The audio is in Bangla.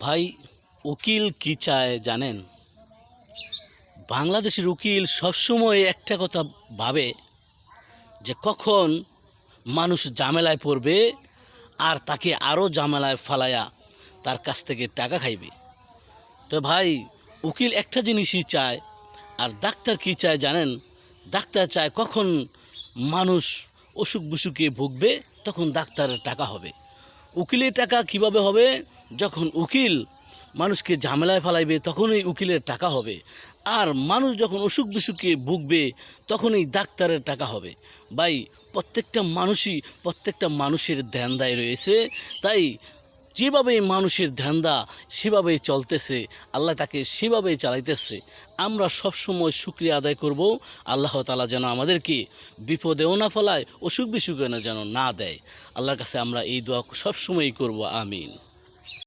ভাই, উকিল কি চায় জানেন? বাংলাদেশের উকিল সবসময় একটা কথা ভাবে যে কখন মানুষ ঝামেলায় পড়বে আর তাকে আরও ঝামেলায় ফালায়া তার কাছ থেকে টাকা খাইবে। তো ভাই, উকিল একটা জিনিসই চায়, আর ডাক্তার কি চায় জানেন? ডাক্তার চায় কখন মানুষ অসুখ বিসুখে ভুগবে, তখন ডাক্তারের টাকা হবে। উকিলের টাকা কীভাবে হবে? যখন উকিল মানুষকে ঝামেলায় ফেলাইবে, তখনই উকিলের টাকা হবে। আর মানুষ যখন অসুখ বিসুখে ভুগবে, তখনই ডাক্তারের টাকা হবে। ভাই, প্রত্যেকটা মানুষই প্রত্যেকটা মানুষের ধ্যান দায় রয়েছে। তাই যেভাবে মানুষের ধ্যানদা সেভাবেই চলতেছে। আল্লাহ তাকে সেভাবেই চালাইতেছে। আমরা সবসময় শুক্রিয়া আদায় করব। আল্লাহ তালা যেন আমাদেরকে বিপদেও না ফেলায়, অসুখ বিসুখে যেন না দেয়। আল্লাহর কাছে আমরা এই দোয়া সবসময়ই করব, আমিন।